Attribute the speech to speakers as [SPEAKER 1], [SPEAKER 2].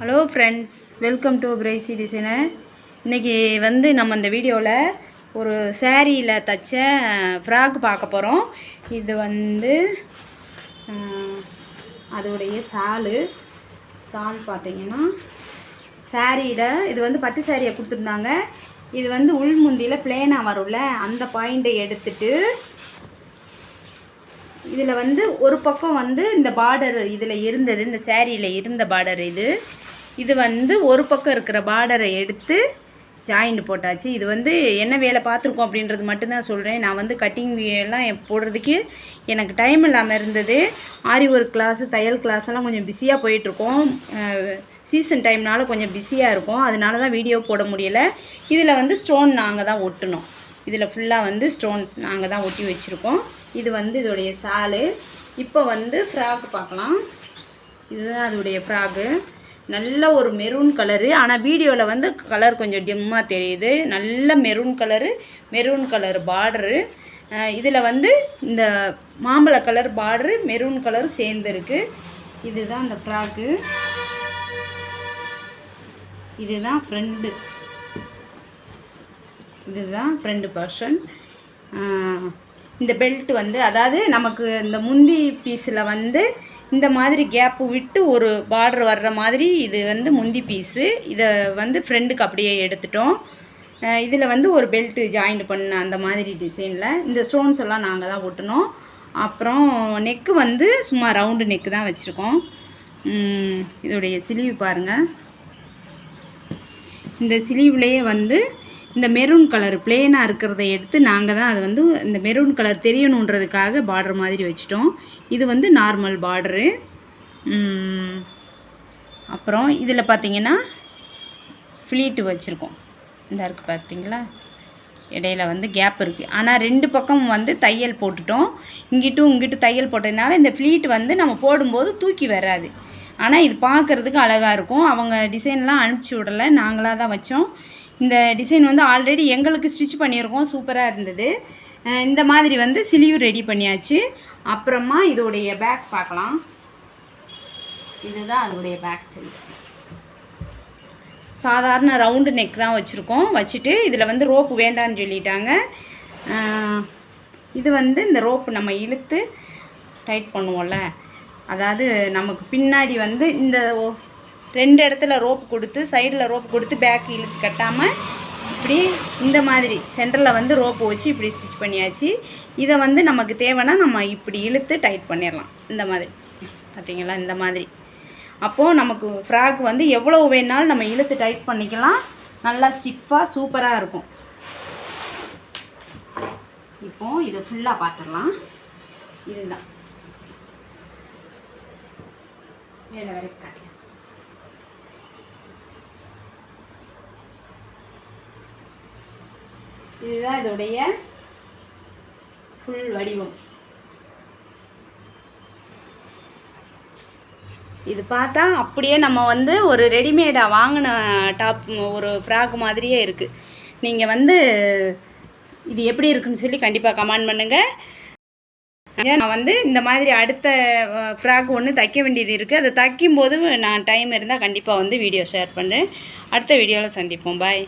[SPEAKER 1] Hello friends welcome to pricy designer இன்றைக்கி வந்து நம்ம இந்த வீடியோவில் ஒரு சேரீயில் தைச்ச ஃப்ராக் பார்க்க போகிறோம் இது வந்து அதோடைய ஷாலு ஷால் பார்த்தீங்கன்னா சாரியில் இது வந்து பட்டு சாரியை கொடுத்துருந்தாங்க. இது வந்து உள்முந்தியில் பிளேனாக வரும்ல அந்த பாயிண்ட்டை எடுத்துட்டு இதில் வந்து ஒரு பக்கம் வந்து இந்த பார்டர் இதில் இருந்தது இந்த சேரீயில் இருந்த பார்டர் இது. இது வந்து ஒரு பக்கம் இருக்கிற பார்டரை எடுத்து ஜாயிண்ட் போட்டாச்சு. இது வந்து என்ன வேலை பார்த்துருக்கோம் அப்படின்றது மட்டும்தான் சொல்கிறேன் நான் வந்து கட்டிங் எல்லாம் போடுறதுக்கு எனக்கு டைம் இல்லாமல் இருந்தது. ஆரி ஒர்க் கிளாஸு தையல் கிளாஸ்லாம் எல்லாம் கொஞ்சம் பிஸியாக போயிட்டுருக்கோம். சீசன் டைம்னால கொஞ்சம் பிஸியாக இருக்கும். அதனால தான் வீடியோ போட முடியலை. இதில் வந்து ஸ்டோன் நாங்கள் தான் ஒட்டணும் இதில் ஃபுல்லாக வந்து ஸ்டோன்ஸ் நாங்கள் தான் ஒட்டி வச்சுருக்கோம். இது வந்து இதோடைய சாலு. இப்போ வந்து ஃப்ராக் பார்க்கலாம். இதுதான் அதோடைய ஃப்ராகு நல்ல ஒரு மெரூன் கலரு ஆனால் வீடியோவில் வந்து கலர் கொஞ்சம் டிம்மாக தெரியுது. நல்ல maroon colour maroon colour border இதில் வந்து இந்த மாம்பழ கலர் பார்டரு மெரூன் கலர் சேர்ந்துருக்கு இதுதான் அந்த ஃப்ராக்கு இதுதான் ஃப்ரெண்டு இதுதான் ஃப்ரெண்டு பர்சன் இந்த பெல்ட் வந்து அதாவது நமக்கு இந்த முந்தி பீஸில் வந்து இந்த மாதிரி கேப்பு விட்டு ஒரு பார்டர் வர்ற மாதிரி இது வந்து முந்தி பீஸு இதை வந்து ஃப்ரெண்டுக்கு அப்படியே எடுத்துட்டோம். இதில் வந்து ஒரு பெல்ட்டு ஜாயிண்ட் பண்ண அந்த மாதிரி டிசைனில் இந்த ஸ்டோன்ஸ் எல்லாம் நாங்கள் தான் ஒட்டினோம் அப்புறம் நெக்கு வந்து சும்மா ரவுண்டு நெக்கு தான் வச்சுருக்கோம். இதோடைய சிலிவு பாருங்கள் இந்த சிலிவுலேயே வந்து இந்த மெரூன் கலர் பிளேனாக இருக்கிறத எடுத்து நாங்கள் தான் அது வந்து இந்த மெரூன் கலர் தெரியணுன்றதுக்காக பார்டர் மாதிரி வச்சுட்டோம். இது வந்து நார்மல் பார்டரு அப்புறம் இதில் பார்த்தீங்கன்னா ஃப்ளீட்டு வச்சுருக்கோம். இந்த இருக்குது பார்த்தீங்களா இடையில வந்து கேப் இருக்குது ஆனால் ரெண்டு பக்கம் வந்து தையல் போட்டுட்டோம். இங்கிட்டும் இங்கிட்டும் தையல் போட்டதுனால இந்த ஃப்ளீட் வந்து நம்ம போடும்போது தூக்கி வராது. ஆனால் இது பார்க்குறதுக்கு அழகாக இருக்கும். அவங்க டிசைன்லாம் அனுப்பிச்சி விடலை. நாங்களாக தான் வச்சோம். இந்த டிசைன் வந்து ஆல்ரெடி எங்களுக்கு ஸ்டிச் பண்ணியிருக்கோம். சூப்பராக இருந்தது. இந்த மாதிரி வந்து சிலிவு ரெடி பண்ணியாச்சு. அப்புறமா இதோடைய பேக் பார்க்கலாம். இதுதான் அதோடைய பேக் சைடு சாதாரண ரவுண்டு நெக் தான் வச்சுருக்கோம். வச்சுட்டு இதில் வந்து ரோப்பு வேண்டான்னு சொல்லிட்டாங்க. இது வந்து இந்த ரோப்பு நம்ம இழுத்து டைட் பண்ணுவோம்ல. அதாவது நமக்கு பின்னாடி வந்து இந்த ஓ- ரெண்டு இடத்துல ரோப் கொடுத்து சைடில் ரோப் கொடுத்து பேக் இழுத்து கட்டாமல் இப்படி இந்த மாதிரி சென்டரில் வந்து ரோப்பு வச்சு இப்படி ஸ்டிச் பண்ணியாச்சு. இதை வந்து நமக்கு தேவைன்னா நம்ம இப்படி இழுத்து டைட் பண்ணிடலாம். இந்த மாதிரி. பார்த்திங்களா இந்த மாதிரி. அப்போது நமக்கு ஃப்ராக் வந்து எவ்வளோ வேணாலும் நம்ம இழுத்து டைட் பண்ணிக்கலாம். நல்லா ஸ்டிஃபாக சூப்பராக இருக்கும். இப்போ இதை ஃபுல்லாக பார்த்துடலாம் இதுதான். மேலே வரைக்கும் காட்டுறேன். இதுதான் இதோடைய ஃபுல் வடிவம். இது பார்த்தா அப்படியே நம்ம வந்து ஒரு ரெடிமேடாக வாங்கின டாப் ஒரு ஃப்ராக் மாதிரியே இருக்குது நீங்கள் வந்து இது எப்படி இருக்குன்னு சொல்லி கண்டிப்பாக கமெண்ட் பண்ணுங்கள் நான் வந்து இந்த மாதிரி அடுத்த ஃப்ராக் ஒன்று தைக்க வேண்டியது இருக்குது அதை தைக்கும்போது நான் டைம் இருந்தால் கண்டிப்பாக வந்து வீடியோ ஷேர் பண்ணுறேன் அடுத்த வீடியோவில் சந்திப்போம். பாய்